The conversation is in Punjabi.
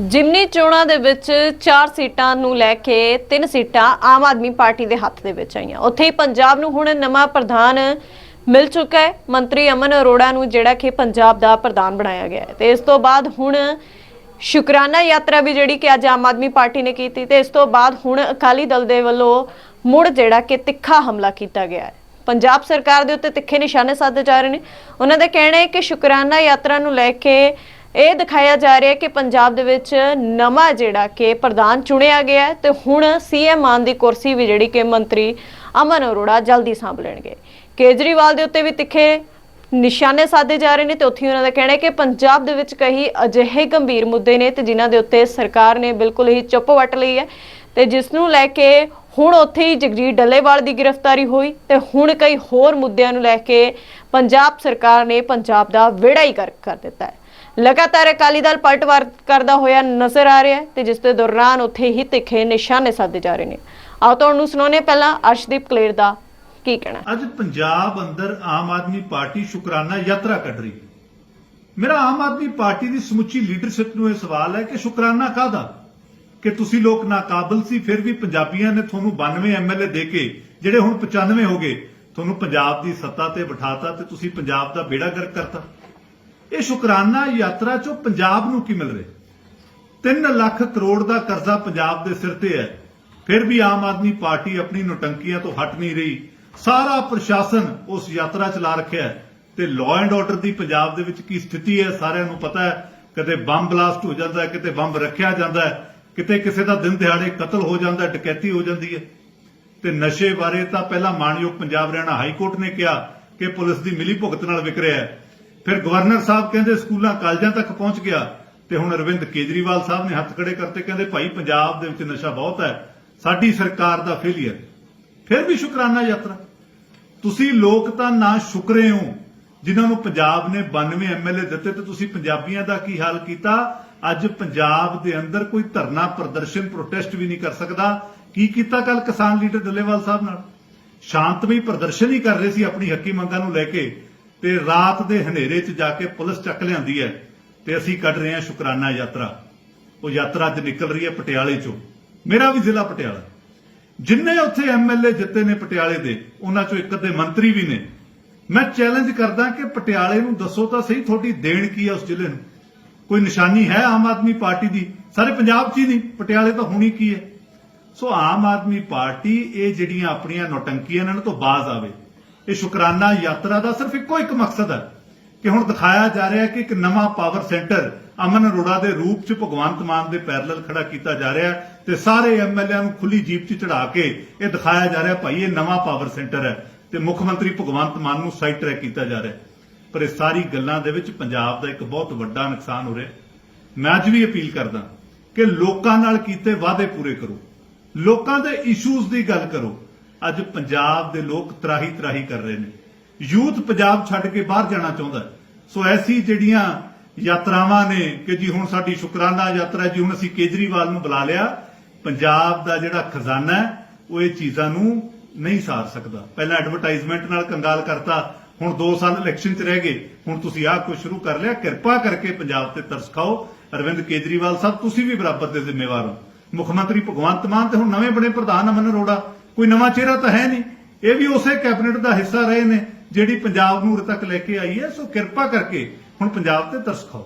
ਜਿਮਨੀ ਚੋਣਾਂ ਦੇ ਵਿੱਚ 4 ਸੀਟਾਂ ਨੂੰ ਲੈ ਕੇ 3 ਸੀਟਾਂ ਆਮ ਆਦਮੀ ਪਾਰਟੀ ਦੇ ਹੱਥ ਦੇ ਵਿੱਚ ਆਈਆਂ। ਉੱਥੇ ਹੀ ਪੰਜਾਬ ਨੂੰ ਹੁਣ ਨਵਾਂ ਪ੍ਰਧਾਨ ਮਿਲ ਚੁੱਕਾ ਹੈ। ਮੰਤਰੀ ਅਮਨ ਅਰੋੜਾ ਨੂੰ ਜਿਹੜਾ ਕਿ ਪੰਜਾਬ ਦਾ ਪ੍ਰਧਾਨ ਬਣਾਇਆ ਗਿਆ ਹੈ। ਤੇ ਇਸ ਤੋਂ ਬਾਅਦ ਹੁਣ ਸ਼ੁਕਰਾਨਾ ਯਾਤਰਾ ਵੀ ਜਿਹੜੀ ਕਿ ਅੱਜ ਆਮ ਆਦਮੀ ਪਾਰਟੀ ਨੇ ਕੀਤੀ ਤੇ ਇਸ ਤੋਂ ਬਾਅਦ ਹੁਣ ਅਕਾਲੀ ਦਲ ਦੇ ਵੱਲੋਂ ਮੁੜ ਜਿਹੜਾ ਕਿ ਤਿੱਖਾ ਹਮਲਾ ਕੀਤਾ ਗਿਆ ਹੈ। ਪੰਜਾਬ ਸਰਕਾਰ ਦੇ ਉੱਤੇ ਤਿੱਖੇ ਨਿਸ਼ਾਨੇ ਸਾਧੇ ਜਾ ਰਹੇ ਨੇ। ਉਹਨਾਂ ਦਾ ਕਹਿਣਾ ਹੈ ਕਿ ਸ਼ੁਕਰਾਨਾ ਯਾਤਰਾ ਨੂੰ ਲੈ ਕੇ ਇਹ ਦਿਖਾਇਆ ਜਾ ਰਿਹਾ ਹੈ ਕਿ ਪੰਜਾਬ ਦੇ ਵਿੱਚ ਨਵਾਂ ਜਿਹੜਾ ਕਿ ਪ੍ਰਧਾਨ ਚੁਣਿਆ ਗਿਆ ਹੈ ਤੇ ਹੁਣ ਸੀਐਮ ਮਾਨ ਦੀ ਕੁਰਸੀ ਵੀ ਜਿਹੜੀ ਕਿ ਮੰਤਰੀ ਅਮਨ ਅਰੋੜਾ ਜਲਦੀ ਸੰਭ ਲੈਣਗੇ। ਕੇਜਰੀਵਾਲ ਦੇ ਉੱਤੇ ਵੀ ਤਿੱਖੇ ਨਿਸ਼ਾਨੇ ਸਾਧੇ ਜਾ ਰਹੇ ਨੇ ਤੇ ਉੱਥੇ ਹੀ ਉਹਨਾਂ ਦਾ ਕਹਿਣਾ ਹੈ ਕਿ ਪੰਜਾਬ ਦੇ ਵਿੱਚ ਕਈ ਅਜਿਹੇ ਗੰਭੀਰ ਮੁੱਦੇ ਨੇ ਤੇ ਜਿਨ੍ਹਾਂ ਦੇ ਉੱਤੇ ਸਰਕਾਰ ਨੇ ਬਿਲਕੁਲ ਹੀ ਚੁੱਪ ਵੱਟ ਲਈ ਹੈ ਤੇ ਜਿਸ ਨੂੰ ਲੈ ਕੇ ਹੁਣ ਉੱਥੇ ਹੀ ਜਗਜੀਤ ਡੱਲੇਵਾਲ ਦੀ ਗ੍ਰਿਫਤਾਰੀ ਹੋਈ ਤੇ ਹੁਣ ਕਈ ਹੋਰ ਮੁੱਦਿਆਂ ਨੂੰ ਲੈ ਕੇ ਪੰਜਾਬ ਸਰਕਾਰ ਨੇ ਪੰਜਾਬ ਦਾ ਵਿੜਾ ਹੀ ਕਰ ਕਰ ਦਿੱਤਾ ਹੈ। ਲਗਾਤਾਰ ਅਕਾਲੀ ਦਲ ਪਲਟਵਾਰ ਕਰਦਾ ਹੋਇਆ ਨਜ਼ਰ ਆ ਰਿਹਾ ਹੈ ਤੇ ਜਿਸ ਦੇ ਦੌਰਾਨ ਉੱਥੇ ਹੀ ਤਿੱਖੇ ਨਿਸ਼ਾਨੇ ਸਾਧੇ ਜਾ ਰਹੇ ਨੇ। ਆਓ ਤੁਹਾਨੂੰ ਸੁਣਾਉਂਦੇ ਪਹਿਲਾਂ ਅਰਸ਼ਦੀਪ ਕਲੇਰ ਦਾ ਕੀ ਕਹਿਣਾ ਅੱਜ ਪੰਜਾਬ ਅੰਦਰ ਆਮ ਆਦਮੀ ਪਾਰਟੀ ਸ਼ੁਕਰਾਨਾ ਯਾਤਰਾ ਕੱਢ ਰਹੀ ਹੈ। ਮੇਰਾ ਆਮ ਆਦਮੀ ਪਾਰਟੀ ਦੀ ਸਮੁੱਚੀ ਲੀਡਰਸ਼ਿਪ ਨੂੰ ਇਹ ਸਵਾਲ ਹੈ ਕਿ ਸ਼ੁਕਰਾਨਾ ਕਾਹਦਾ? ਕਿ ਤੁਸੀਂ ਲੋਕ ਨਾਕਾਬਲ ਸੀ, ਫਿਰ ਵੀ ਪੰਜਾਬੀਆਂ ਨੇ ਤੁਹਾਨੂੰ 92 ਐਮਐਲਏ ਦੇ ਕੇ, ਜਿਹੜੇ ਹੁਣ 95 ਹੋ ਗਏ, ਤੁਹਾਨੂੰ ਪੰਜਾਬ ਦੀ ਸੱਤਾ ਤੇ ਬਿਠਾਤਾ ਤੇ ਤੁਸੀਂ ਪੰਜਾਬ ਦਾ ਬੇੜਾ ਗਰਕ ਕਰਤਾ। ਇਹ ਸ਼ੁਕਰਾਨਾ ਯਾਤਰਾ ਚੋਂ ਪੰਜਾਬ ਨੂੰ ਕੀ ਮਿਲ ਰਿਹਾ? 3 ਲੱਖ ਕਰੋੜ ਦਾ ਕਰਜ਼ਾ ਪੰਜਾਬ ਦੇ ਸਿਰ ਤੇ ਹੈ। ਫਿਰ ਵੀ ਆਮ ਆਦਮੀ ਪਾਰਟੀ ਆਪਣੀ ਨੋਟੰਕੀਆਂ ਤੋਂ ਹਟ ਨਹੀਂ ਰਹੀ। ਸਾਰਾ ਪ੍ਰਸ਼ਾਸਨ ਉਸ ਯਾਤਰਾ ਚਲਾ ਰੱਖਿਆ ਹੈ। ਤੇ ਲਾਅ ਐਂਡ ਆਰਡਰ ਦੀ ਪੰਜਾਬ ਦੇ ਵਿੱਚ ਕੀ ਸਥਿਤੀ ਹੈ, ਸਾਰਿਆਂ ਨੂੰ ਪਤਾ ਹੈ। ਕਦੇ ਬੰਬ ਬਲਾਸਟ ਹੋ ਜਾਂਦਾ ਹੈ, ਕਿਤੇ ਬੰਬ ਰੱਖਿਆ ਜਾਂਦਾ ਹੈ। ਕਿਤੇ ਕਿਸੇ ਦਾ ਦਿਨ ਦਿਹਾੜੇ ਕਤਲ ਹੋ ਜਾਂਦਾ ਡਕੈਤੀ ਹੋ ਜਾਂਦੀ ਹੈ। ਤੇ ਨਸ਼ੇ ਬਾਰੇ ਤਾਂ ਪਹਿਲਾਂ ਮਾਨਯੋਗ ਪੰਜਾਬ ਹਰਿਆਣਾ ਹਾਈ ਕੋਰਟ ਨੇ ਕਿਹਾ ਕਿ ਪੁਲਿਸ ਦੀ ਮਿਲੀ ਭੁਗਤ ਨਾਲ ਵਿਕ ਰਿਹਾ ਹੈ। ਫਿਰ ਗਵਰਨਰ ਸਾਹਿਬ ਕਹਿੰਦੇ ਸਕੂਲਾਂ, ਕਾਲਜਾਂ ਤੱਕ ਪਹੁੰਚ ਗਿਆ ਤੇ ਹੁਣ ਅਰਵਿੰਦ ਕੇਜਰੀਵਾਲ ਸਾਹਿਬ ਨੇ ਹੱਥ ਖੜੇ ਕਰਤੇ, ਕਹਿੰਦੇ ਭਾਈ ਪੰਜਾਬ ਦੇ ਵਿੱਚ ਨਸ਼ਾ ਬਹੁਤ ਹੈ, ਸਾਡੀ ਸਰਕਾਰ ਦਾ ਫੇਲਿਅਰ ਫਿਰ ਵੀ ਸ਼ੁਕਰਾਨਾ ਯਾਤਰਾ। ਤੁਸੀਂ ਲੋਕ ਤਾਂ ਨਾ ਸ਼ੁਕਰੇ ਹੋ, ਜਿਨ੍ਹਾਂ ਨੂੰ ਪੰਜਾਬ ਨੇ 92 ਐਮਐਲਏ ਦਿੱਤੇ ਤੇ ਤੁਸੀਂ ਪੰਜਾਬੀਆਂ ਦਾ ਕੀ ਹਾਲ ਕੀਤਾ? ਅੱਜ ਪੰਜਾਬ ਦੇ ਅੰਦਰ ਕੋਈ ਧਰਨਾ ਪ੍ਰਦਰਸ਼ਨ ਪ੍ਰੋਟੈਸਟ ਵੀ ਨਹੀਂ ਕਰ ਸਕਦਾ। ਕੀ ਕੀਤਾ ਕੱਲ ਕਿਸਾਨ ਲੀਡਰ ਡੱਲੇਵਾਲ ਸਾਹਿਬ ਨਾਲ? ਸ਼ਾਂਤਮਈ ਪ੍ਰਦਰਸ਼ਨ ਹੀ ਕਰ ਰਹੇ ਸੀ ਆਪਣੀ ਹੱਕੀ ਮੰਗਾਂ ਨੂੰ ਲੈ ਕੇ। ਤੇ ਰਾਤ ਦੇ ਹਨੇਰੇ 'ਚ ਜਾ ਕੇ ਪੁਲਿਸ ਚੱਕ ਲਿਆਂਦੀ ਹੈ ਤੇ ਅਸੀਂ ਕੱਢ ਰਹੇ ਹਾਂ ਸ਼ੁਕਰਾਨਾ ਯਾਤਰਾ। ਉਹ ਯਾਤਰਾ ਅੱਜ ਨਿਕਲ ਰਹੀ ਹੈ ਪਟਿਆਲੇ 'ਚੋਂ। ਮੇਰਾ ਵੀ ਜ਼ਿਲ੍ਹਾ ਪਟਿਆਲਾ। ਜਿੰਨੇ ਉੱਥੇ ਐਮਐਲਏ ਜਿੱਤੇ ਨੇ ਪਟਿਆਲੇ ਦੇ, ਉਹਨਾਂ 'ਚੋਂ ਇੱਕ ਅੱਧੇ ਮੰਤਰੀ ਵੀ ਨੇ। ਮੈਂ ਚੈਲੰਜ ਕਰਦਾ ਕਿ ਪਟਿਆਲੇ ਨੂੰ ਦੱਸੋ ਤਾਂ ਸਹੀ ਤੁਹਾਡੀ ਦੇਣ ਕੀ ਹੈ ਉਸ ਜ਼ਿਲ੍ਹੇ ਨੂੰ। ਕੋਈ ਨਿਸ਼ਾਨੀ ਹੈ ਆਮ ਆਦਮੀ ਪਾਰਟੀ ਦੀ? ਸਾਰੇ ਪੰਜਾਬ 'ਚ ਹੀ ਨਹੀਂ, ਪਟਿਆਲੇ ਤਾਂ ਹੋਣੀ ਕੀ ਹੈ? ਸੋ ਆਮ ਆਦਮੀ ਪਾਰਟੀ, ਇਹ ਜਿਹੜੀਆਂ ਆਪਣੀਆਂ ਨੌਟੰਕੀਆਂ ਨੇ, ਇਹਨਾਂ ਤੋਂ ਬਾਜ਼ ਆਵੇ। ਇਹ ਸ਼ੁਕਰਾਨਾ ਯਾਤਰਾ ਦਾ ਸਿਰਫ ਇੱਕੋ ਇੱਕ ਮਕਸਦ ਹੈ ਕਿ ਹੁਣ ਦਿਖਾਇਆ ਜਾ ਰਿਹਾ ਹੈ ਕਿ ਇੱਕ ਨਵਾਂ ਪਾਵਰ ਸੈਂਟਰ ਅਮਨ ਅਰੋੜਾ ਦੇ ਰੂਪ 'ਚ ਭਗਵੰਤ ਮਾਨ ਦੇ ਪੈਰਲਲ ਖੜਾ ਕੀਤਾ ਜਾ ਰਿਹਾ ਤੇ ਸਾਰੇ ਐਮਐਲਏਆਂ ਨੂੰ ਖੁੱਲੀ ਜੀਪ 'ਚ ਚੜਾ ਕੇ ਇਹ ਦਿਖਾਇਆ ਜਾ ਰਿਹਾ ਭਾਈ ਇਹ ਨਵਾਂ ਪਾਵਰ ਸੈਂਟਰ ਹੈ ਤੇ ਮੁੱਖ ਮੰਤਰੀ ਭਗਵੰਤ ਮਾਨ ਨੂੰ ਸਾਈਡ ਟਰੈਕ ਕੀਤਾ ਜਾ ਰਿਹਾ ਪਰ ਇਹ ਸਾਰੀ ਗੱਲਾਂ ਦੇ ਵਿੱਚ ਪੰਜਾਬ ਦਾ ਇੱਕ ਬਹੁਤ ਵੱਡਾ ਨੁਕਸਾਨ ਹੋ ਰਿਹਾ ਮੈਂ ਅੱਜ ਵੀ ਅਪੀਲ ਕਰਦਾ ਕਿ ਲੋਕਾਂ ਨਾਲ ਕੀਤੇ ਵਾਅਦੇ ਪੂਰੇ ਕਰੋ। ਲੋਕਾਂ ਦੇ ਇਸ਼ੂਜ਼ ਦੀ ਗੱਲ ਕਰੋ। ਅੱਜ ਪੰਜਾਬ ਦੇ ਲੋਕ ਤਰਾਹੀ ਤਰਾਹੀ ਕਰ ਰਹੇ ਨੇ। ਯੂਥ ਪੰਜਾਬ ਛੱਡ ਕੇ ਬਾਹਰ ਜਾਣਾ ਚਾਹੁੰਦਾ ਸੋ ਐਸੀ ਜਿਹੜੀਆਂ ਯਾਤਰਾਵਾਂ ਨੇ ਕਿ ਜੀ ਹੁਣ ਸਾਡੀ ਸ਼ੁਕਰਾਨਾ ਯਾਤਰਾ ਜੀ, ਹੁਣ ਅਸੀਂ ਕੇਜਰੀਵਾਲ ਨੂੰ ਬੁਲਾ ਲਿਆ, ਪੰਜਾਬ ਦਾ ਜਿਹੜਾ ਖਜ਼ਾਨਾ ਉਹ ਇਹ ਚੀਜ਼ਾਂ ਨੂੰ ਨਹੀਂ ਸਾਰ ਸਕਦਾ। ਪਹਿਲਾਂ ਐਡਵਰਟਾਈਜ਼ਮੈਂਟ ਨਾਲ ਕੰਗਾਲ ਕਰਤਾ, ਹੁਣ 2 ਸਾਲ ਇਲੈਕਸ਼ਨ 'ਚ ਰਹਿ ਗਏ, ਹੁਣ ਤੁਸੀਂ ਆਹ ਕੁਝ ਸ਼ੁਰੂ ਕਰ ਲਿਆ, ਕਿਰਪਾ ਕਰਕੇ ਪੰਜਾਬ ਤੇ ਤਰਸ ਖਾਓ। ਅਰਵਿੰਦ ਕੇਜਰੀਵਾਲ ਸਾਹਿਬ, ਤੁਸੀਂ ਵੀ ਬਰਾਬਰ ਦੇ ਜ਼ਿੰਮੇਵਾਰ ਹੋ। ਮੁੱਖ ਮੰਤਰੀ ਭਗਵੰਤ ਮਾਨ ਤੇ ਹੁਣ ਨਵੇਂ ਬਣੇ ਪ੍ਰਧਾਨ ਅਮਨ ਅਰੋੜਾ ਕੋਈ ਨਵਾਂ ਚਿਹਰਾ ਤਾਂ ਹੈ ਨਹੀਂ। ਇਹ ਵੀ ਉਸੇ ਕੈਬਨਿਟ ਦਾ ਹਿੱਸਾ ਰਹੇ ਨੇ, ਜਿਹੜੀ ਪੰਜਾਬ ਨੂੰ ਉਰੇ ਤੱਕ ਲੈ ਕੇ ਆਈ ਹੈ। ਸੋ ਕਿਰਪਾ ਕਰਕੇ ਹੁਣ ਪੰਜਾਬ ਤੇ ਤਰਸ ਖਾਓ।